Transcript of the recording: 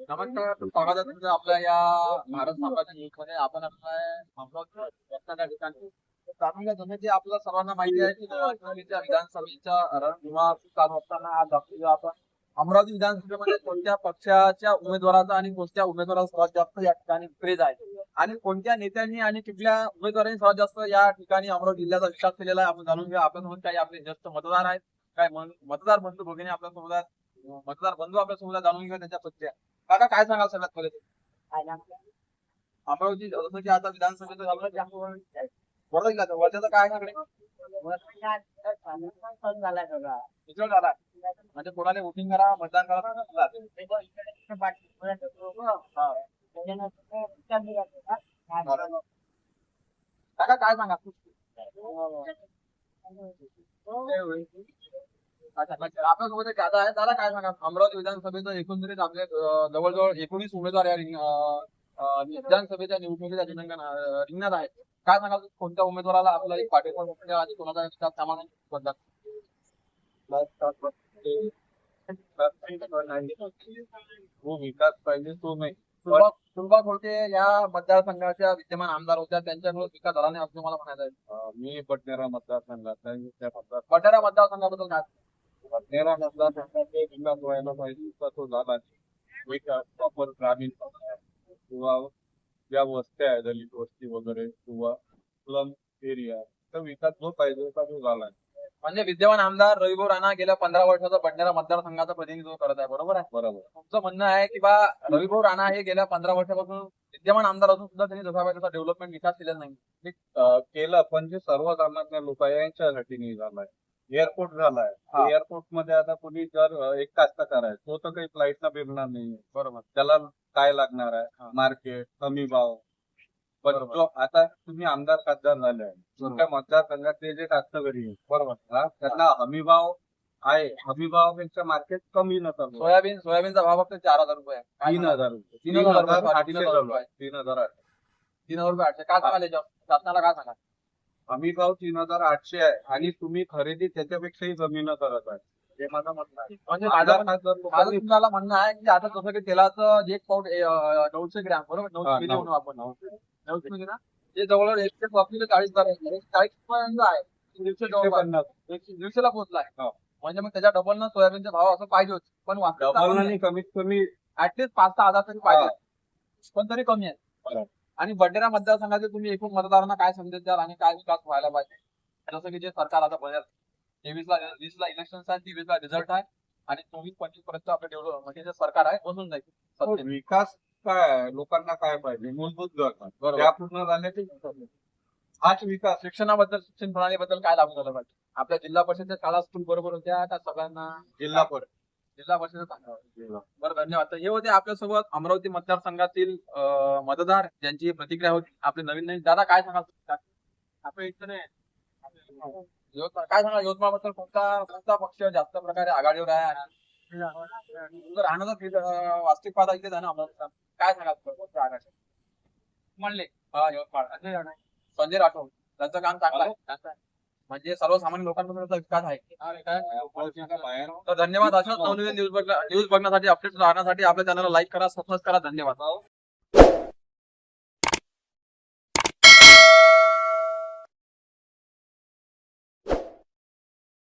नमस्कार स्वागत आहे तुमचं आपल्या या भारत साम्राज्य न्यूजमध्ये आपण आपल्या ठिकाणी जाणून जसं की आपल्याला सर्वांना माहिती आहे की निवडणुकीच्या विधानसभेच्या रणधुमाळी चालू असताना आज आपल्याला आपण अमरावती विधानसभेमध्ये कोणत्या पक्षाच्या उमेदवाराचा आणि कोणत्या उमेदवाराचा सर्वात जास्त या ठिकाणी क्रेज आहे? आणि कोणत्या नेत्यांनी आणि कुठल्या उमेदवारांनी सर्वात जास्त या ठिकाणी अमरावती जिल्ह्याचा विकास केलेला आहे? आपण जाणून घेऊ आपल्यासोबत काही आपले ज्येष्ठ मतदार आहेत काय मतदार बंधू भगिनी आपल्या समुदायात मतदार बंधू आपल्या समुदायात जाणून घेऊ त्यांच्या पक्षात काका काय सांगाल सगळ्यात पहिले अमरावती जसं की आता विधानसभेचं झालं आपण. वर्धा जिल्ह्याचं वर्ध्याचं काय सांगणे झाला म्हणजे कोणाला वोटिंग करा मतदान करा काका काय सांगा अच्छा. आपल्यासोबत एक दादा आहे. दादा काय सांगा अमरावती विधानसभेचं एकंदरीत आपले अं, जवळजवळ एकोणीस उमेदवार या रिंग- अं, अं, विधानसभेच्या निवडणुकीच्या रिंगण रिंगणात आहेत. काय सांगाल? कोणत्या उमेदवाराला आपला एक पाठिंबा आणि कोणाचा विकास कामाला बदला? हो विकास पाहिजे तो नाही. सुलभा सुलभा खोडके या मतदारसंघाच्या विद्यमान आमदार होत्या. त्यांच्यामुळे विकास झाला नाही असं मला म्हणायचं आहे. अं, मी पटनेरा मतदारसंघात आहे. त्या मतदार मतदारसंघाबद्दल काय? विकास व्हायला पाहिजे तर तो झाला. विकास प्रॉपर ग्रामीण किंवा ज्या वस्त्या आहेत दलित वस्ती वगैरे किंवा स्लम एरिया तर विकास जो पाहिजे तो झाला. म्हणजे विद्यमान आमदार रविभाऊ राणा गेल्या पंधरा वर्षाचा बंडारा मतदारसंघाचं प्रतिनिधित्व करत आहे बरोबर आहे बरोबर तुमचं म्हणणं आहे की बा रविभाऊ राणा हे गेल्या पंधरा वर्षापासून विद्यमान आमदार असून सुद्धा त्यांनी जसा पाहिजे तसा डेव्हलपमेंट विकास केलेला नाही केलं पण जे सर्वसामान्य लोक आहे यांच्यासाठी नाही झालाय एअरपोर्ट झालाय हा. एअरपोर्टमध्ये आता कोणी जर अं, एक कास्तकार आहे तो तर काही फ्लाईटला फिरणार नाही बरोबर त्याला काय लागणार आहे. मार्केट कमी भाव पण बरोबर. जो आता तुम्ही आमदार खासदार झाले आहे तुमच्या मतदारसंघातले जे कास्तकरी आहेत, बरोबर हा, त्यांना हमी भाव आहे हमी भावापेक्षा मार्केट कमी करू. सोयाबीन सोयाबीनचा भाव फक्त चार हजार रुपये आहे. काय तीन सांगाल? हजार रुपये. तीन तीन हजार हजार रुपये, आठशे तीन हजार रुपये. आहे. तीन हजार आठशे तीन हजार रुपये आठशे काय सांगाल याच्यावर? शासनाला काय सांगा हमी भाव तीन हजार आठशे आहे आणि तुम्ही खरेदी त्याच्यापेक्षाही कमी न करत आहे हे माझं म्हणणं आहे म्हणजे माझं लोकांनी तुम्हाला म्हणणं आहे की आता जसं की तेलाचं एक पाऊट नऊशे ग्रॅम बरोबर हा, नऊशे. म्हणू आपण नऊशे ना ते जवळजवळ एकशे पस्तीस ते चाळीस हजार आहे. चाळीस पर्यंत आहे दीडशे एकशे जवळपास. पन्नास एकशे- दीडशेला पोहोचलाय हो. म्हणजे मग त्याच्या डबल न सोयाबीनचा भाव असं पाहिजे होते पण डबल आणि कमीत कमी ऍटलीस्ट पाच सहा हजार तरी पाहिजे. पण तरी कमी आहे बरोबर. आणि बंडेरा मतदारसंघाचे तुम्ही एकूण मतदारांना काय संदेश द्याल आणि काय विकास व्हायला पाहिजे? जसं की जे सरकार आता बघा तेवीस ला वीस ला इलेक्शन आहे तेवीस ला रिझल्ट आहे आणि चोवीस पंचवीसपर्यंत आपलं डेव्हलप म्हणजे जे सरकार आहे बसून जाईल. हो. विकास काय आहे? लोकांना काय पाहिजे? मूलभूत गरजा बरोबर. पूर्ण झाल्या ते हाच विकास. शिक्षणाबद्दल शिक्षण प्रणालीबद्दल काय लागू झालं पाहिजे? आपल्या जिल्हा परिषदच्या शाळा स्कूल बरोबर होत्या त्या सगळ्यांना? जिल्हा परिषद. जिल्हा परिषद चांगलं बरं धन्यवाद. हे होते आपल्यासोबत अमरावती मतदारसंघातील मतदार ज्यांची प्रतिक्रिया होती. आपले नवीन नवीन दादा काय सांगाल? आपल्या इथं नाही यवतमाळ काय सांगा यवतमाळबद्दल कोणता कोणता पक्ष जास्त प्रकारे आघाडीवर आहे? राहण्याचं वास्तविक पाहता इथेच आहे ना अमरावती काय सांगाल? आघाडी म्हणले हा यवतमाळ. संजय राठोड. संजय राठोड त्यांचं काम चांगलं आहे. म्हणजे सर्वसामान्य लोकांपर्यंत विकास आहे. बाहेर तर धन्यवाद अशाच नवनवीन न्यूज न्यूज बघण्यासाठी अपडेट राहण्यासाठी आपल्या चॅनलला लाईक करा सबस्क्राईब करा. धन्यवाद.